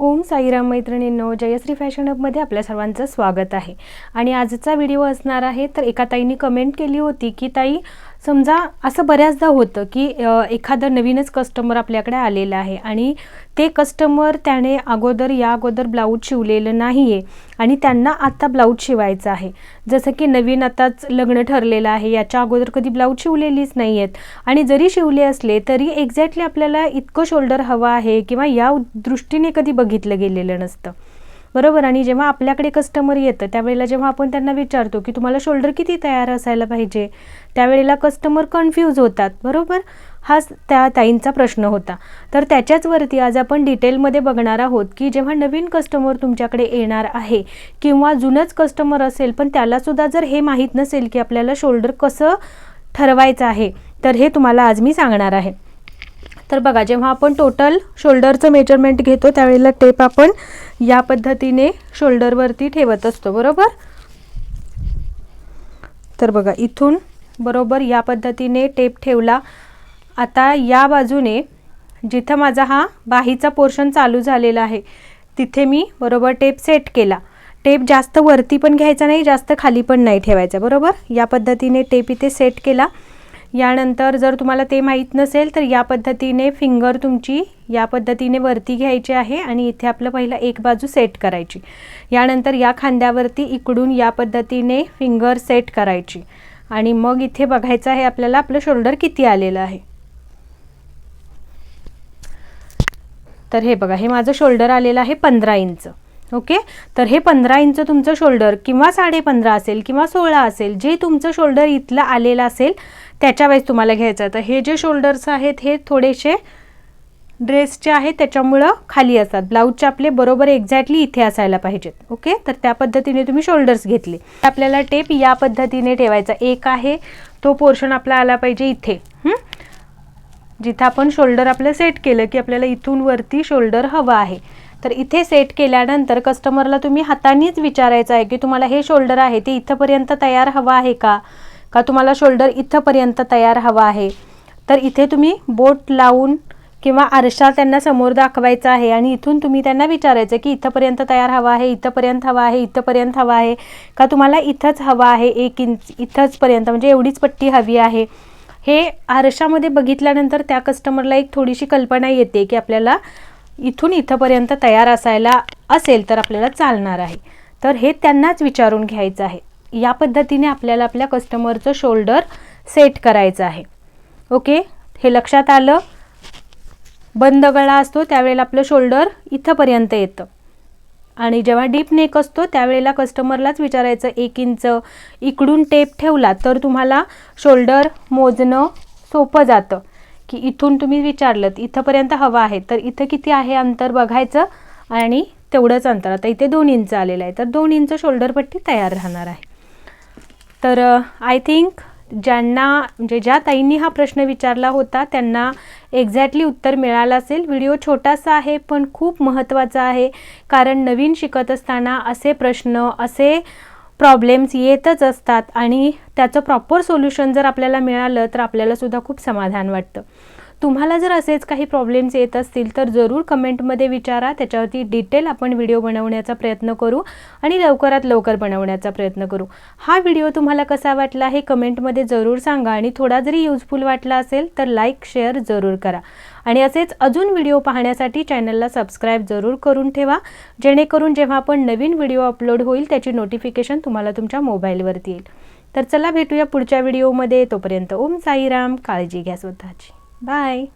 ओम साईराम मैत्रिणींनो जयश्री फॅशन हबमध्ये आपल्या सर्वांचं स्वागत आहे. आणि आजचा व्हिडिओ असणार आहे तर एका ताईने कमेंट केली होती की ताई समजा असं बऱ्याचदा होतं की एखादं नवीनच कस्टमर आपल्याकडे आलेलं आहे आणि ते कस्टमर त्याने अगोदर या अगोदर ब्लाऊज शिवलेलं नाही आहे आणि त्यांना आता ब्लाऊज शिवायचं आहे. जसं की नवीन आताच लग्न ठरलेलं आहे. याच्या अगोदर कधी ब्लाऊज शिवलेलीच नाही आहेत आणि जरी शिवले असले तरी एक्झॅक्टली आपल्याला इतकं शोल्डर हवं आहे किंवा या दृष्टीने कधी बघितलं गेलेलं नसतं. बरोबर? आणि जेव्हा आपल्याकडे कस्टमर येतं त्यावेळेला जेव्हा आपण त्यांना विचारतो की तुम्हाला शोल्डर किती तयार असायला पाहिजे? त्यावेळेला कस्टमर कन्फ्यूज होतात बरोबर? हाच त्या ताईंचा प्रश्न होता. तर त्याच्याचवरती आज आपण डिटेलमध्ये बघणार आहोत की जेव्हा नवीन कस्टमर तुमच्याकडे येणार आहे किंवा जुनंच कस्टमर असेल पण त्यालासुद्धा जर हे माहीत नसेल की आपल्याला शोल्डर कसं ठरवायचं आहे तर हे तुम्हाला आज मी सांगणार आहे. तर बघा जेव्हा आपण टोटल शोल्डरचं मेजरमेंट घेतो त्यावेळेला टेप आपण या पद्धतीने शोल्डरवरती ठेवत असतो बरोबर? तर बघा इथून बरोबर या पद्धतीने टेप ठेवला. आता या बाजूने जिथं माझा हा बाहीचा पोर्शन चालू झालेला आहे तिथे मी बरोबर टेप सेट केला. टेप जास्त वरती पण घ्यायचा नाही जास्त खाली पण नाही ठेवायचा बरोबर? या पद्धतीने टेप इथे सेट केला. यानंतर जर तुम्हाला ते माहीत नसेल तर या पद्धतीने फिंगर तुमची या पद्धतीने वरती घ्यायची आहे आणि इथे आपलं पहिलं एक बाजू सेट करायची. यानंतर या खांद्यावरती इकडून या पद्धतीने फिंगर सेट करायची. आणि मग इथे बघायचं आहे आपल्याला आपलं शोल्डर किती आलेलं आहे. तर हे बघा हे माझं शोल्डर आलेलं आहे पंधरा इंच. ओके? तर हे पंधरा इंच तुमचं शोल्डर किंवा साडे पंधरा असेल किंवा सोळा असेल जे तुमचं शोल्डर इथलं आलेलं असेल त्याच्या वेळेस तुम्हाला घ्यायचं. तर हे जे शोल्डर्स आहेत हे थोडेसे ड्रेसचे आहेत त्याच्यामुळं खाली असतात. ब्लाऊजचे आपले बरोबर एक्झॅक्टली इथे असायला पाहिजेत. ओके? तर त्या पद्धतीने तुम्ही शोल्डर्स घेतले. आपल्याला टेप या पद्धतीने ठेवायचा. एक आहे तो पोर्शन आपला आला पाहिजे इथे. जिथं आपण शोल्डर आपलं सेट केलं की आपल्याला इथून वरती शोल्डर हवं आहे. तर इथे सेट केल्यानंतर कस्टमरला तुम्ही हातानेच विचारायचं आहे की तुम्हाला हे शोल्डर आहे ते इथंपर्यंत तयार हवं आहे का? का तुम्हाला शोल्डर इथंपर्यंत तयार हवा आहे? तर इथे तुम्ही बोट लावून किंवा आरशा त्यांना समोर दाखवायचा आहे आणि इथून तुम्ही त्यांना विचारायचं की इथंपर्यंत तयार हवा आहे इथंपर्यंत हवा आहे इथंपर्यंत हवा आहे. का तुम्हाला इथंच हवा आहे एक इंच इथंचपर्यंत म्हणजे एवढीच पट्टी हवी आहे. हे आरशामध्ये बघितल्यानंतर त्या कस्टमरला एक थोडीशी कल्पना येते की आपल्याला इथून इथंपर्यंत तयार असायला असेल तर आपल्याला चालणार आहे. तर हे त्यांनाच विचारून घ्यायचं आहे. या पद्धतीने आपल्याला आपल्या कस्टमरचं शोल्डर सेट करायचं आहे. ओके हे लक्षात आलं? बंद गळा असतो त्यावेळेला आपलं शोल्डर इथंपर्यंत येतं. आणि जेव्हा डीप नेक असतो त्यावेळेला कस्टमरलाच विचारायचं एक इंच इकडून टेप ठेवला तर तुम्हाला शोल्डर मोजणं सोपं जातं. की इथून तुम्ही विचारलं इथंपर्यंत हवं आहे तर इथं किती आहे अंतर बघायचं आणि तेवढंच अंतर. आता इथे दोन इंच आलेलं आहे तर दोन इंच शोल्डर पट्टी तयार राहणार आहे. तर आय थिंक ज्यांना म्हणजे ज्या ताईंनी हा प्रश्न विचारला होता त्यांना एक्झॅक्टली उत्तर मिळालं असेल. व्हिडिओ छोटासा आहे पण खूप महत्त्वाचा आहे. कारण नवीन शिकत असताना असे प्रश्न असे प्रॉब्लेम्स येतच असतात आणि त्याचं प्रॉपर सोल्युशन जर आपल्याला मिळालं तर आपल्यालासुद्धा खूप समाधान वाटतं. तुम्हाला जर असेच काही प्रॉब्लेम्स येत असतील तर जरूर कमेंटमध्ये विचारा. त्याच्यावरती डिटेल आपण व्हिडिओ बनवण्याचा प्रयत्न करू आणि लवकरात लवकर बनवण्याचा प्रयत्न करू. हा व्हिडिओ तुम्हाला कसा वाटला हे कमेंटमध्ये जरूर सांगा आणि थोडा जरी युजफुल वाटला असेल तर लाईक शेअर जरूर करा. आणि असेच अजून व्हिडिओ पाहण्यासाठी चॅनलला सबस्क्राईब जरूर करून ठेवा. जेणेकरून जेव्हा आपण नवीन व्हिडिओ अपलोड होईल त्याची नोटिफिकेशन तुम्हाला तुमच्या मोबाईलवरती येईल. तर चला भेटूया पुढच्या व्हिडिओमध्ये तोपर्यंत ओम साईराम. काळजी घ्या स्वतःची. Bye.